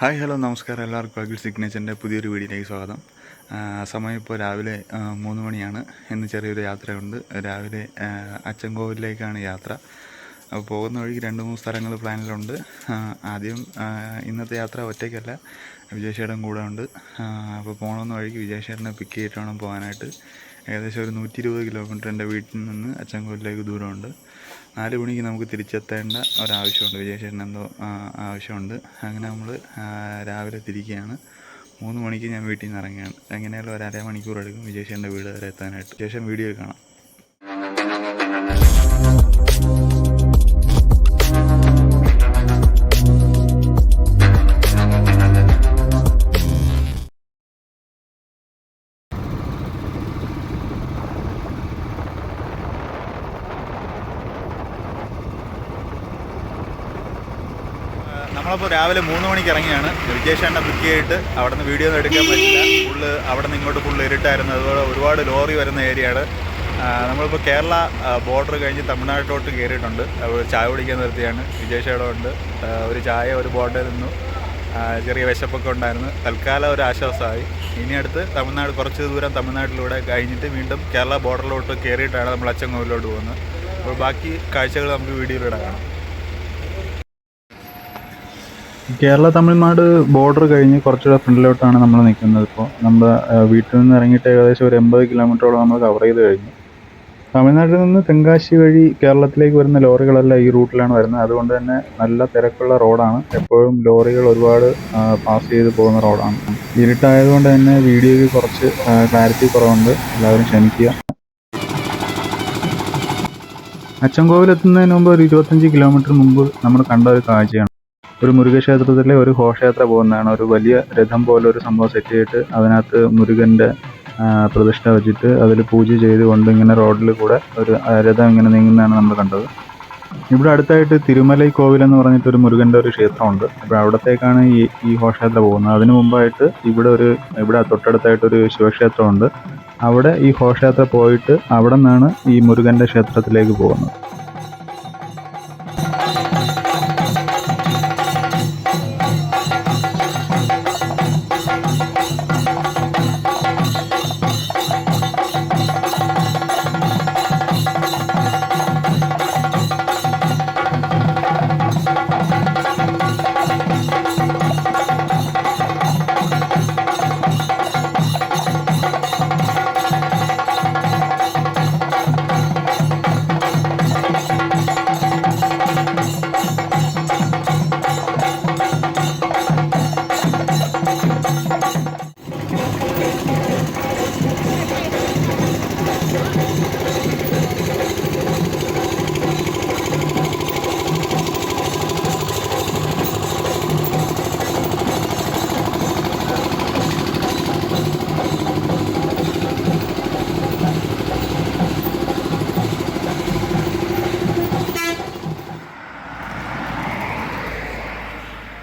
Hi hello നമസ്കാരം. എല്ലാവർക്കും അഖിൽ സിഗ്നേച്ചറിന്റെ പുതിയൊരു വീഡിയോയിലേക്ക് സ്വാഗതം. സമയം ഇപ്പോൾ രാവിലെ മൂന്ന് മണിയാണ്. ഇന്ന് ചെറിയൊരു യാത്രയുണ്ട്. രാവിലെ അച്ചൻകോവിലേക്കാണ് യാത്ര. അപ്പോൾ പോകുന്ന വഴിക്ക് രണ്ട് മൂന്ന് സ്ഥലങ്ങൾ പ്ലാനിലുണ്ട്. ആദ്യം ഇന്നത്തെ യാത്ര ഒറ്റയ്ക്കല്ല. വിജയശേടൻ കൂടെ ഉണ്ട്. അപ്പോൾ പോകണമെന്ന വഴിക്ക് വിജയശേടനെ പിക്ക് ചെയ്തിട്ട് വേണം പോകാനായിട്ട്. ഏകദേശം ഒരു നൂറ്റി ഇരുപത് കിലോമീറ്റർ എന്റെ വീട്ടിൽ നിന്ന് അച്ചൻകോവിലേക്ക് ദൂരമുണ്ട്. നാല് മണിക്ക് നമുക്ക് തിരിച്ചെത്തേണ്ട ഒരാവശ്യമുണ്ട്. വിജയശേഷൻ എന്തോ ആവശ്യമുണ്ട്. അങ്ങനെ നമ്മൾ രാവിലെ തിരിക്കുകയാണ്. മൂന്ന് മണിക്ക് ഞാൻ വീട്ടിൽ നിന്ന് ഇറങ്ങുകയാണ്. എങ്ങനെയുള്ള ഒരു അരമണിക്കൂർ എടുക്കും വിജയശേഷന്റെ വീട് വരെ എത്താനായിട്ട്. ശേഷം വീഡിയോ കാണാം. നമ്മളപ്പോൾ രാവിലെ മൂന്ന് മണിക്ക് ഇറങ്ങിയാണ്. വിജയശേഷനെ ബുക്ക് ചെയ്തിട്ട് അവിടെ നിന്ന് വീഡിയോ ഒന്നും എടുക്കാൻ പറ്റില്ല. ഫുള്ള് അവിടെ നിന്ന് ഇങ്ങോട്ട് ഫുള്ള് ഇരുട്ടായിരുന്നു. അതുപോലെ ഒരുപാട് ലോറി വരുന്ന ഏരിയയാണ് നമ്മളിപ്പോൾ കേരള ബോർഡർ കഴിഞ്ഞ് തമിഴ്നാട്ടിലോട്ട് കയറിയിട്ടുണ്ട് അവിടെ ചായ കുടിക്കാൻ നിർത്തിയാണ്. വിജയശേഷം ഉണ്ട്. ഒരു ചായ ഒരു ബോർഡിൽ നിന്നു. ചെറിയ വിശപ്പൊക്കെ ഉണ്ടായിരുന്നു. തൽക്കാലം ഒരു ആശ്വാസമായി. ഇനി അടുത്ത് തമിഴ്നാട് കുറച്ച് ദൂരം തമിഴ്നാട്ടിലൂടെ കഴിഞ്ഞിട്ട് വീണ്ടും കേരള ബോർഡറിലോട്ട് കയറിയിട്ടാണ് നമ്മൾ അച്ചൻകോവിലോട്ട് പോകുന്നത്. അപ്പോൾ ബാക്കി കാഴ്ചകൾ നമുക്ക് വീഡിയോയിലൂടെ കാണാം. കേരള തമിഴ്നാട് ബോർഡർ കഴിഞ്ഞ് കുറച്ചുകൂടെ ഫ്രണ്ടിലോട്ടാണ് നമ്മൾ നിൽക്കുന്നത് ഇപ്പോൾ നമ്മൾ വീട്ടിൽ നിന്ന് ഇറങ്ങിയിട്ട് ഏകദേശം ഒരു എൺപത് കിലോമീറ്ററോളം നമ്മൾ കവർ ചെയ്ത് കഴിഞ്ഞു. തമിഴ്നാട്ടിൽ നിന്ന് തെങ്കാശി വഴി കേരളത്തിലേക്ക് വരുന്ന ലോറികളെല്ലാം ഈ റൂട്ടിലാണ് വരുന്നത്. അതുകൊണ്ട് തന്നെ നല്ല തിരക്കുള്ള റോഡാണ്. എപ്പോഴും ലോറികൾ ഒരുപാട് പാസ് ചെയ്ത് പോകുന്ന റോഡാണ്. ഇരുട്ടായതുകൊണ്ട് തന്നെ വീഡിയോയ്ക്ക് കുറച്ച് ക്ലാരിറ്റി കുറവുണ്ട്. എല്ലാവരും ക്ഷമിക്കുക. അച്ചൻകോവിൽ എത്തുന്നതിന് മുമ്പ് ഒരു ഇരുപത്തഞ്ച് കിലോമീറ്റർ മുമ്പ് നമ്മൾ കണ്ട ഒരു കാഴ്ചയാണ്. ഒരു മുരുകക്ഷേത്രത്തിലെ ഒരു ഘോഷയാത്ര പോകുന്നതാണ്. ഒരു വലിയ രഥം പോലെ ഒരു സംഭവം സെറ്റ് ചെയ്തിട്ട് അതിനകത്ത് മുരുകന്റെ പ്രതിഷ്ഠ വെച്ചിട്ട് അതിൽ പൂജ ചെയ്തുകൊണ്ട് ഇങ്ങനെ റോഡിൽ കൂടെ ഒരു രഥം ഇങ്ങനെ നീങ്ങുന്നതാണ് നമ്മൾ കണ്ടത്. ഇവിടെ അടുത്തായിട്ട് തിരുമലൈ കോവിൽ എന്ന് പറഞ്ഞിട്ട് ഒരു മുരുകന്റെ ഒരു ക്ഷേത്രമുണ്ട്. അപ്പോൾ അവിടത്തേക്കാണ് ഈ ഈ ഘോഷയാത്ര പോകുന്നത്. അതിനു മുമ്പായിട്ട് ഇവിടെ ഒരു ഇവിടെ തൊട്ടടുത്തായിട്ട് ഒരു ശിവക്ഷേത്രമുണ്ട്. അവിടെ ഈ ഘോഷയാത്ര പോയിട്ട് അവിടെ നിന്നാണ് ഈ മുരുകന്റെ ക്ഷേത്രത്തിലേക്ക് പോകുന്നത്.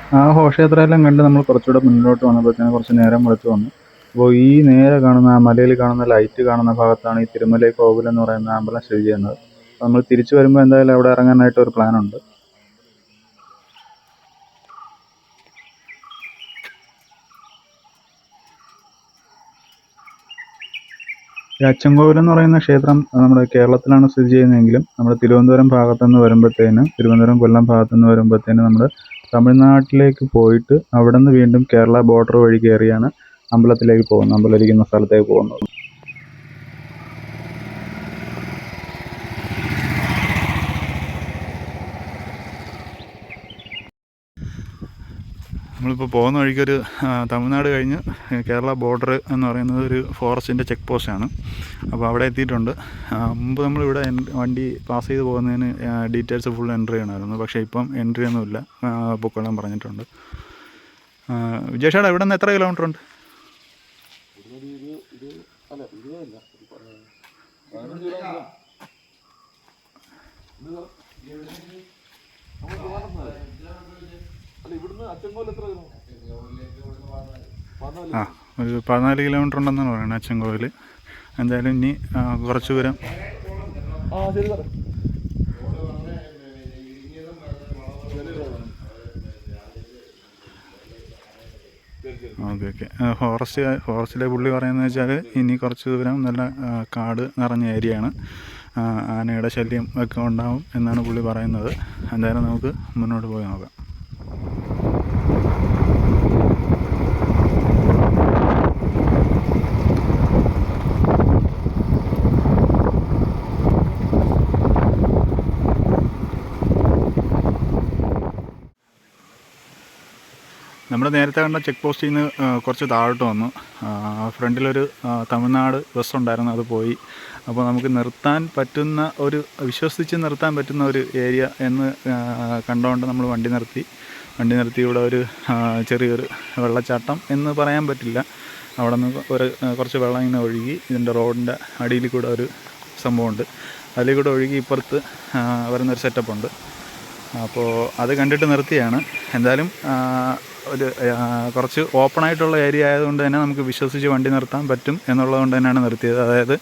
ആ ഘോഷയാത്രയെല്ലാം കണ്ട് നമ്മൾ കുറച്ചുകൂടെ മുന്നോട്ട് വന്നപ്പോഴത്തേന് കുറച്ച് നേരം വെളുത്ത് വന്നു. അപ്പോൾ ഈ നേരെ കാണുന്ന ആ മലയിൽ കാണുന്ന ലൈറ്റ് കാണുന്ന ഭാഗത്താണ് ഈ തിരുമല കോവിൽ എന്ന് പറയുന്ന അമ്പലം സ്ഥിതി ചെയ്യുന്നത്. നമ്മൾ തിരിച്ചു വരുമ്പോൾ എന്തായാലും അവിടെ ഇറങ്ങാനായിട്ട് ഒരു ഈ അച്ചൻകോവിൽ എന്ന് പറയുന്ന ക്ഷേത്രം നമ്മുടെ കേരളത്തിലാണ് സ്ഥിതി ചെയ്യുന്നതെങ്കിലും നമ്മുടെ തിരുവനന്തപുരം ഭാഗത്തുനിന്ന് വരുമ്പോഴത്തേന് തിരുവനന്തപുരം കൊല്ലം ഭാഗത്തുനിന്ന് വരുമ്പോഴത്തേന് നമ്മുടെ തമിഴ്നാട്ടിലേക്ക് പോയിട്ട് അവിടെ നിന്ന് വീണ്ടും കേരള ബോർഡർ വഴി കയറിയാണ് അമ്പലത്തിലേക്ക് പോകുന്നത് അമ്പലം ഇരിക്കുന്ന സ്ഥലത്തേക്ക് പോകുന്നത്. നമ്മളിപ്പോൾ പോകുന്ന വഴിക്കൊരു തമിഴ്നാട് കഴിഞ്ഞ് കേരള ബോർഡർ എന്ന് പറയുന്നത് ഒരു ഫോറസ്റ്റിന്റെ ചെക്ക് പോസ്റ്റാണ് അപ്പോൾ അവിടെ എത്തിയിട്ടുണ്ട് മുമ്പ് നമ്മളിവിടെ വണ്ടി പാസ് ചെയ്ത് പോകുന്നതിന് ഡീറ്റെയിൽസ് ഫുൾ എൻട്രി ചെയ്യണമായിരുന്നു പക്ഷേ ഇപ്പം എൻട്രി ഒന്നുമില്ല ആ, പൊക്കോളാൻ പറഞ്ഞിട്ടുണ്ട് വിജേഷേടാ ഇവിടെ നിന്ന് എത്ര കിലോമീറ്റർ ഉണ്ട് ആ ഒരു പതിനാല് കിലോമീറ്റർ ഉണ്ടെന്നാണ് പറയുന്നത് അച്ചൻകോവിൽ. എന്തായാലും ഇനി കുറച്ച് ദൂരം. Okay okay. ഫോറസ്റ്റ് ഫോറസ്റ്റിലെ പുള്ളി പറയുന്നത് വെച്ചാൽ ഇനി കുറച്ച് ദൂരം നല്ല കാട് നിറഞ്ഞ ഏരിയയാണ് ആണ്. ആനയുടെ ശല്യം ഒക്കെ ഉണ്ടാവും എന്നാണ് പുള്ളി പറയുന്നത്. എന്തായാലും നമുക്ക് മുന്നോട്ട് പോയി നോക്കാം. നമ്മൾ നേരത്തെ കണ്ട ചെക്ക് പോസ്റ്റിൽ നിന്ന് കുറച്ച് താഴോട്ട് വന്നു. ഫ്രണ്ടിലൊരു തമിഴ്നാട് ബസ് ഉണ്ടായിരുന്നു അത് പോയി. അപ്പോൾ നമുക്ക് നിർത്താൻ പറ്റുന്ന ഒരു വിശ്വസിച്ച് നിർത്താൻ പറ്റുന്ന ഒരു ഏരിയ എന്ന് കണ്ടുകൊണ്ട് നമ്മൾ വണ്ടി നിർത്തി. വണ്ടി നിർത്തി ഇവിടെ ഒരു ചെറിയൊരു വെള്ളച്ചാട്ടം എന്ന് പറയാൻ പറ്റില്ല. അവിടെ നിന്ന് ഒരു കുറച്ച് വെള്ളം ഇങ്ങനെ ഒഴുകി ഇതിന്റെ റോഡിന്റെ അടിയിൽ കൂടെ ഒരു സംഭവമുണ്ട്. അതിൽ കൂടെ ഒഴുകി ഇപ്പുറത്ത് വരുന്നൊരു സെറ്റപ്പ് ഉണ്ട്. അപ്പോൾ അത് കണ്ടിട്ട് നിർത്തിയാണ്. എന്തായാലും ഒരു കുറച്ച് ഓപ്പൺ ആയിട്ടുള്ള ഏരിയ ആയതുകൊണ്ട് തന്നെ നമുക്ക് വിശ്വസിച്ച് വണ്ടി നിർത്താൻ പറ്റും എന്നുള്ളതുകൊണ്ട് തന്നെയാണ് നിർത്തിയത്. അതായത്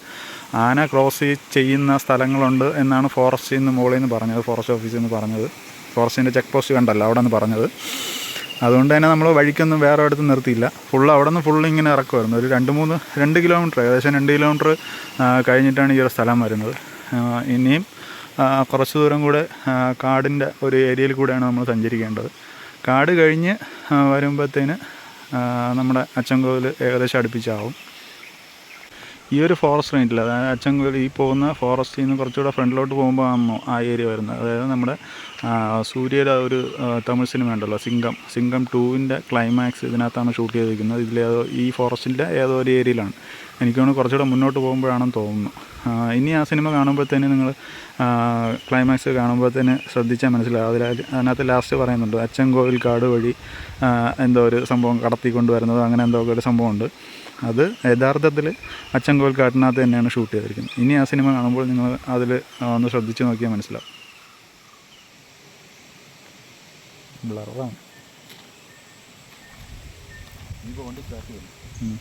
ആന ക്രോസ് ചെയ്യുന്ന സ്ഥലങ്ങളുണ്ട് എന്നാണ് ഫോറസ്റ്റിൽ നിന്ന് മുകളിൽ നിന്ന് പറഞ്ഞത് ഫോറസ്റ്റ് ഓഫീസിൽ നിന്ന് പറഞ്ഞത്. ഫോറസ്റ്റിന്റെ ചെക്ക് പോസ്റ്റ് കണ്ടല്ലോ അവിടെ നിന്ന് പറഞ്ഞത്. അതുകൊണ്ട് തന്നെ നമ്മൾ വഴിക്കൊന്നും വേറെ അടുത്ത് നിർത്തിയില്ല. ഫുൾ അവിടെ നിന്ന് ഫുള്ള് ഇങ്ങനെ ഇറക്കുമായിരുന്നു. ഒരു രണ്ട് മൂന്ന് രണ്ട് കിലോമീറ്റർ ഏകദേശം രണ്ട് കിലോമീറ്റർ കഴിഞ്ഞിട്ടാണ് ഈ ഒരു സ്ഥലം വരുന്നത്. ഇനിയും കുറച്ച് ദൂരം കൂടെ കാടിന്റെ ഒരു ഏരിയയിൽ കൂടെയാണ് നമ്മൾ സഞ്ചരിക്കേണ്ടത്. കാട് കഴിഞ്ഞ് വരുമ്പോഴത്തേന് നമ്മുടെ അച്ചൻകോവിൽ ഏകദേശം അടുപ്പിച്ചാവും. ഈ ഒരു ഫോറസ്റ്റ് റേഞ്ചിൽ അതായത് അച്ചൻകോവിൽ ഈ പോകുന്ന ഫോറസ്റ്റിൽ നിന്ന് കുറച്ചുകൂടെ ഫ്രണ്ടിലോട്ട് പോകുമ്പോൾ ആ ഏരിയ വരുന്നത്. അതായത് നമ്മുടെ സൂര്യയുടെ ഒരു തമിഴ് സിനിമ ഉണ്ടല്ലോ സിംഗം. സിംഗം ടൂവിന്റെ ക്ലൈമാക്സ് ഇതിനകത്താണ് ഷൂട്ട് ചെയ്തിരിക്കുന്നത്. ഇതിലേതോ ഈ ഫോറസ്റ്റിന്റെ ഏതോ ഒരു ഏരിയയിലാണ് എനിക്ക് തോന്നുന്നു കുറച്ചുകൂടെ മുന്നോട്ട് പോകുമ്പോഴാണെന്ന് തോന്നുന്നു. ഇനി ആ സിനിമ കാണുമ്പോഴത്തേന് നിങ്ങൾ ക്ലൈമാക്സ് കാണുമ്പോഴത്തേന് ശ്രദ്ധിച്ചാൽ മനസ്സിലാവും. അതിൽ അതിനകത്ത് ലാസ്റ്റ് പറയുന്നുണ്ട് അച്ഛൻ കോവിൽ കാട് വഴി എന്തോ ഒരു സംഭവം കടത്തി കൊണ്ടുവരുന്നത് അങ്ങനെ എന്തോ ഒരു സംഭവമുണ്ട്. അത് യഥാർത്ഥത്തിൽ അച്ചൻകോവിൽ കാട്ടിനകത്ത് തന്നെയാണ് ഷൂട്ട് ചെയ്തിരിക്കുന്നത്. ഇനി ആ സിനിമ കാണുമ്പോൾ നിങ്ങൾ അതിൽ ഒന്ന് ശ്രദ്ധിച്ച് നോക്കിയാൽ മനസ്സിലാവും. ബ്ലറാണ് ഉം.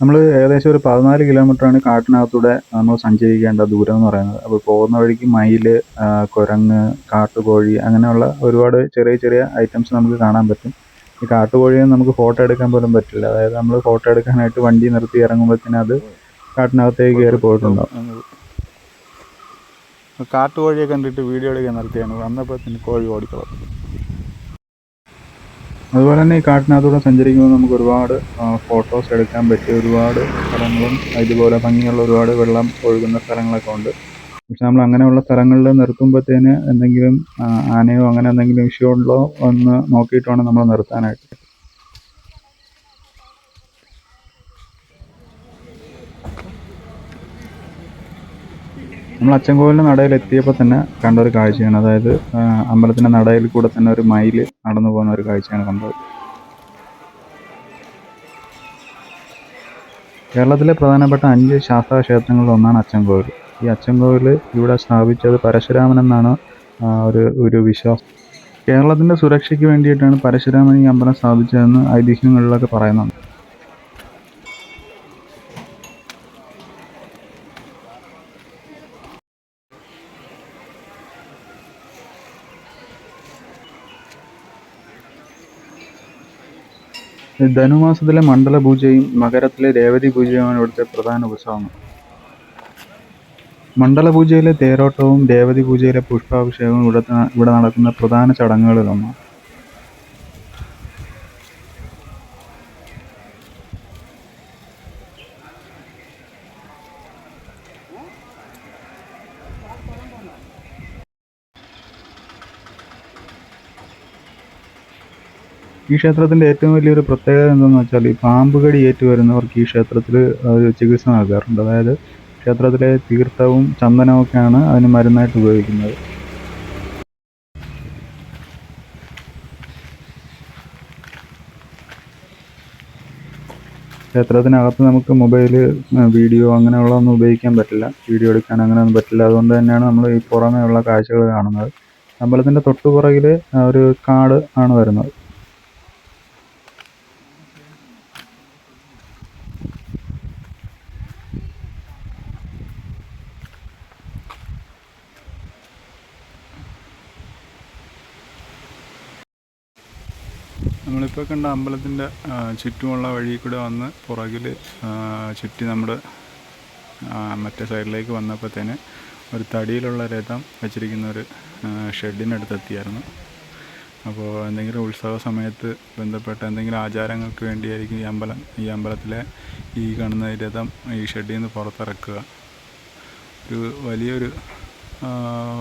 നമ്മൾ ഏകദേശം ഒരു പതിനാല് കിലോമീറ്ററാണ് കാട്ടിനകത്തൂടെ നമ്മൾ സഞ്ചരിക്കേണ്ട ദൂരം എന്ന് പറയുന്നത്. അപ്പോൾ പോകുന്ന വഴിക്ക് മയിൽ കുരങ്ങ് കാട്ടുകോഴി അങ്ങനെയുള്ള ഒരുപാട് ചെറിയ ചെറിയ ഐറ്റംസ് നമുക്ക് കാണാൻ പറ്റും. ഈ കാട്ടുകോഴിയെ നമുക്ക് ഫോട്ടോ എടുക്കാൻ പോലും പറ്റില്ല. അതായത് നമ്മൾ ഫോട്ടോ എടുക്കാനായിട്ട് വണ്ടി നിർത്തി ഇറങ്ങുമ്പോഴത്തേന് അത് കാട്ടിനകത്തേക്ക് കയറി പോയിട്ടുണ്ടാവും. കാട്ടുകോഴിയെ കണ്ടിട്ട് വീഡിയോ എടുക്കാൻ നിർത്തിയാണ്. വന്നപ്പോഴത്തേന് കോഴി ഓടിക്കോളും അതുപോലെ തന്നെ ഈ കാട്ടിനകത്തൂടെ സഞ്ചരിക്കുമ്പോൾ നമുക്ക് ഒരുപാട് ഫോട്ടോസ് എടുക്കാൻ പറ്റിയ ഒരുപാട് സ്ഥലങ്ങളും ഇതുപോലെ ഭംഗിയുള്ള ഒരുപാട് വെള്ളം ഒഴുകുന്ന സ്ഥലങ്ങളൊക്കെ ഉണ്ട്. പക്ഷെ നമ്മൾ അങ്ങനെയുള്ള സ്ഥലങ്ങളിൽ നിർത്തുമ്പോഴത്തേന് എന്തെങ്കിലും ആനയോ അങ്ങനെ എന്തെങ്കിലും ഉണ്ടോ എന്ന് നോക്കിയിട്ട് വേണം നമ്മൾ നിർത്താനായിട്ട്. നമ്മൾ അച്ചൻകോവിലിന്റെ നടയിൽ എത്തിയപ്പോൾ തന്നെ കണ്ട ഒരു കാഴ്ചയാണ്. അതായത് അമ്പലത്തിന്റെ നടയിൽ കൂടെ തന്നെ ഒരു മൈൽ നടന്നു പോകുന്ന ഒരു കാഴ്ചയാണ് കണ്ടത്. കേരളത്തിലെ പ്രധാനപ്പെട്ട അഞ്ച് ശാസ്ത്ര ക്ഷേത്രങ്ങളിൽ ഒന്നാണ് അച്ചൻകോവിൽ. ഈ അച്ചൻകോവിൽ ഇവിടെ സ്ഥാപിച്ചത് പരശുരാമൻ എന്നാണ് ഒരു ഒരു വിശ്വാസം കേരളത്തിന്റെ സുരക്ഷയ്ക്ക് വേണ്ടിയിട്ടാണ് പരശുരാമൻ ഈ അമ്പലം സ്ഥാപിച്ചതെന്ന് ഐതിഹ്യങ്ങളിലൊക്കെ പറയുന്നുണ്ട്. ധനുമാസത്തിലെ മണ്ഡല പൂജയും മകരത്തിലെ രേവതി പൂജയുമാണ് ഇവിടുത്തെ പ്രധാന ഉത്സവങ്ങൾ മണ്ഡല പൂജയിലെ തേരോട്ടവും രേവതി പൂജയിലെ പുഷ്പാഭിഷേകവും ഇവിടുത്തെ ഇവിടെ നടക്കുന്ന പ്രധാന ചടങ്ങുകളിലൊന്നാണ്. ഈ ക്ഷേത്രത്തിന്റെ ഏറ്റവും വലിയൊരു പ്രത്യേകത എന്തെന്ന് വെച്ചാൽ ഈ പാമ്പ് കടി ഏറ്റു വരുന്നവർക്ക് ഈ ക്ഷേത്രത്തിൽ ചികിത്സ നൽകാറുണ്ട്. അതായത് ക്ഷേത്രത്തിലെ തീർത്ഥവും ചന്ദനവും ഒക്കെയാണ് അതിന് മരുന്നായിട്ട് ഉപയോഗിക്കുന്നത്. ക്ഷേത്രത്തിനകത്ത് നമുക്ക് മൊബൈൽ വീഡിയോ അങ്ങനെയുള്ള ഒന്നും ഉപയോഗിക്കാൻ പറ്റില്ല. വീഡിയോ എടുക്കാൻ അങ്ങനെ ഒന്നും പറ്റില്ല. അതുകൊണ്ട് തന്നെയാണ് നമ്മൾ ഈ പുറമേ ഉള്ള കാഴ്ചകൾ കാണുന്നത്. അമ്പലത്തിന്റെ തൊട്ടുപുറകിൽ ഒരു കാട് ആണ് വരുന്നത്. നമ്മളിപ്പോൾ കണ്ട അമ്പലത്തിന്റെ ചുറ്റുമുള്ള വഴി കൂടെ വന്ന് പുറകിൽ ചുറ്റി നമ്മുടെ മറ്റേ സൈഡിലേക്ക് വന്നപ്പോഴത്തേന് ഒരു തടിയിലുള്ള രഥം വെച്ചിരിക്കുന്ന ഒരു ഷെഡിനടുത്ത് എത്തിയായിരുന്നു അപ്പോൾ എന്തെങ്കിലും ഉത്സവ സമയത്ത് ബന്ധപ്പെട്ട എന്തെങ്കിലും ആചാരങ്ങൾക്ക് വേണ്ടിയായിരിക്കും ഈ അമ്പലം ഈ അമ്പലത്തിലെ ഈ കാണുന്ന രഥം ഈ ഷെഡിൽ നിന്ന് പുറത്തിറക്കുക. ഒരു വലിയൊരു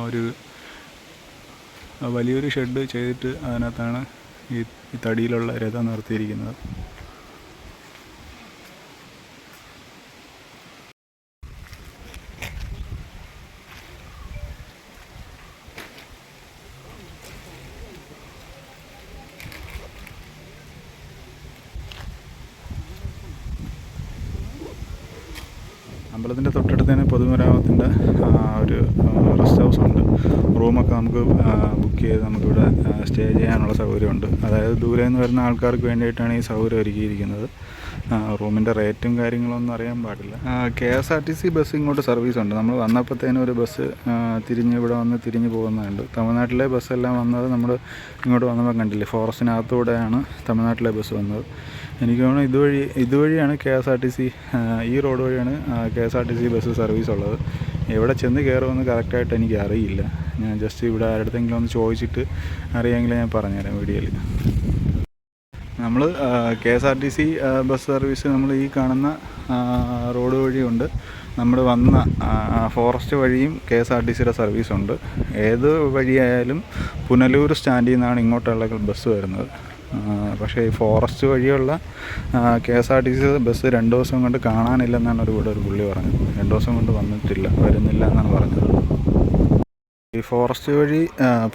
ഒരു വലിയൊരു ഷെഡ് ചെയ്തിട്ട് അതിനകത്താണ് ഈ തടിയിലുള്ള രഥം നിർത്തിയിരിക്കുന്നത്. അമ്പലത്തിന്റെ തൊട്ടടുത്ത് തന്നെ പൊതുമരാമത്തിന്റെ ഒരു റെസ്റ്റ് ഹൗസ് ഉണ്ട്. റൂമൊക്കെ നമുക്ക് ബുക്ക് ചെയ്ത് നമുക്കിവിടെ സ്റ്റേ ചെയ്യാനുള്ള സൗകര്യമുണ്ട്. അതായത് ദൂരെ നിന്ന് വരുന്ന ആൾക്കാർക്ക് വേണ്ടിയിട്ടാണ് ഈ സൗകര്യം ഒരുക്കിയിരിക്കുന്നത്. റൂമിന്റെ റേറ്റും കാര്യങ്ങളൊന്നും അറിയാൻ പാടില്ല. K S R T C bus ഇങ്ങോട്ട് സർവീസ് ഉണ്ട് നമ്മൾ വന്നപ്പോഴത്തേനും ഒരു ബസ് തിരിഞ്ഞ് ഇവിടെ വന്ന് തിരിഞ്ഞ് പോകുന്നുണ്ട്. തമിഴ്നാട്ടിലെ ബസ്സെല്ലാം വന്നത് നമ്മൾ ഇങ്ങോട്ട് വന്നപ്പോൾ കണ്ടില്ലേ? ഫോറസ്റ്റിനകത്തൂടെയാണ് തമിഴ്നാട്ടിലെ ബസ് വന്നത്. എനിക്ക് തോന്നുന്നു ഇതുവഴി ഇതുവഴിയാണ് K S R T C ഈ റോഡ് വഴിയാണ് K S R T C bus service ഉള്ളത്. എവിടെ ചെന്ന് കയറുമെന്ന് കറക്റ്റായിട്ട് എനിക്ക് അറിയില്ല. ഞാൻ ജസ്റ്റ് ഇവിടെ ആരുടെങ്കിലും ഒന്ന് ചോദിച്ചിട്ട് അറിയാമെങ്കിൽ ഞാൻ പറഞ്ഞുതരാം വീഡിയോയിൽ നമ്മൾ K S R T C bus service നമ്മൾ ഈ കാണുന്ന റോഡ് വഴിയുണ്ട്. നമ്മൾ വന്ന ഫോറസ്റ്റ് വഴിയും കെ എസ് ആർ ടി സിയുടെ സർവീസ് ഉണ്ട്. ഏത് വഴിയായാലും പുനലൂർ സ്റ്റാൻഡിൽ നിന്നാണ് ഇങ്ങോട്ടുള്ള ബസ് വരുന്നത്. പക്ഷേ ഈ ഫോറസ്റ്റ് വഴിയുള്ള K S R T C bus രണ്ട് ദിവസം കൊണ്ട് കാണാനില്ലെന്നാണ് ഒരു ഇവിടെ ഒരു പുള്ളി പറഞ്ഞത്. രണ്ട് ദിവസം കൊണ്ട് വന്നിട്ടില്ല വരുന്നില്ല എന്നാണ് പറഞ്ഞത്. ഈ ഫോറസ്റ്റ് വഴി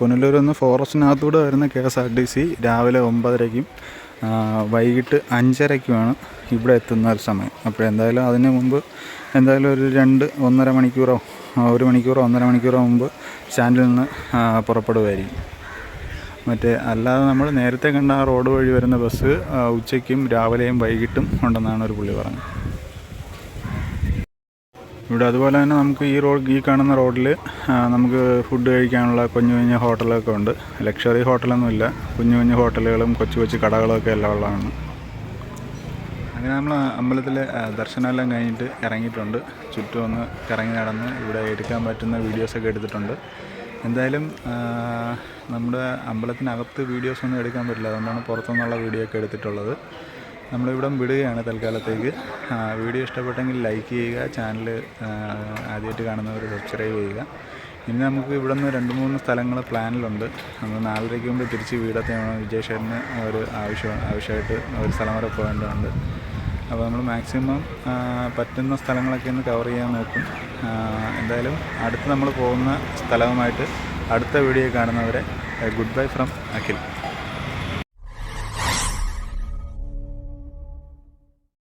പുനലൂരിൽ നിന്ന് ഫോറസ്റ്റിനകത്തൂടെ വരുന്ന K S R T C രാവിലെ ഒമ്പതരയ്ക്കും വൈകിട്ട് അഞ്ചരയ്ക്കുമാണ് ഇവിടെ എത്തുന്ന ഒരു സമയം. അപ്പോൾ എന്തായാലും അതിന് മുമ്പ് എന്തായാലും ഒരു രണ്ട് ഒന്നര മണിക്കൂറോ ഒരു മണിക്കൂറോ ഒന്നര മണിക്കൂറോ മുമ്പ് സ്റ്റാൻഡിൽ നിന്ന് പുറപ്പെടുമായിരിക്കും മറ്റേ അല്ലാതെ നമ്മൾ നേരത്തെ കണ്ട ആ റോഡ് വഴി വരുന്ന ബസ് ഉച്ചയ്ക്കും രാവിലെയും വൈകിട്ടും ഉണ്ടെന്നാണ് ഒരു പുള്ളി പറഞ്ഞത്. ഇവിടെ അതുപോലെ തന്നെ നമുക്ക് ഈ റോഡ് ഈ കാണുന്ന റോഡിൽ നമുക്ക് ഫുഡ് കഴിക്കാനുള്ള കുഞ്ഞു കുഞ്ഞു ഹോട്ടലൊക്കെ ഉണ്ട്. ലക്ഷറി ഹോട്ടലൊന്നുമില്ല. കുഞ്ഞു കുഞ്ഞു ഹോട്ടലുകളും കൊച്ചു കൊച്ചു കടകളൊക്കെ എല്ലാം ഉള്ളതാണ്. അങ്ങനെ നമ്മൾ അമ്പലത്തിലെ ദർശനമെല്ലാം കഴിഞ്ഞിട്ട് ഇറങ്ങിയിട്ടുണ്ട്. ചുറ്റും ഒന്ന് കറങ്ങി നടന്ന് ഇവിടെ എടുക്കാൻ പറ്റുന്ന വീഡിയോസൊക്കെ എടുത്തിട്ടുണ്ട്. എന്തായാലും നമ്മുടെ അമ്പലത്തിനകത്ത് വീഡിയോസ് ഒന്നും എടുക്കാൻ പറ്റില്ല. അതുകൊണ്ടാണ് പുറത്തുനിന്നുള്ള വീഡിയോ ഒക്കെ എടുത്തിട്ടുള്ളത്. നമ്മളിവിടെ വിടുകയാണ് തൽക്കാലത്തേക്ക്. വീഡിയോ ഇഷ്ടപ്പെട്ടെങ്കിൽ ലൈക്ക് ചെയ്യുക ചാനൽ ആദ്യമായിട്ട് കാണുന്നവർ സബ്സ്ക്രൈബ് ചെയ്യുക. ഇനി നമുക്ക് ഇവിടെ നിന്ന് രണ്ട് മൂന്ന് സ്ഥലങ്ങൾ പ്ലാനിലുണ്ട്. നമ്മൾ നാലരയ്ക്ക് മുമ്പ് തിരിച്ച് വീടെത്തിയാണ് വിജയശേഖരന് ഒരു ആവശ്യം ആവശ്യമായിട്ട് ഒരു സ്ഥലം വരെ പോകേണ്ടതുണ്ട്. അപ്പോൾ നമ്മൾ മാക്സിമം പറ്റുന്ന സ്ഥലങ്ങളൊക്കെ ഒന്ന് കവർ ചെയ്യാൻ നോക്കും. എന്തായാലും അടുത്ത് നമ്മൾ പോകുന്ന സ്ഥലവുമായിട്ട് അടുത്ത വീഡിയോ കാണുന്നവരെ ഗുഡ് ബൈ ഫ്രം അഖിൽ.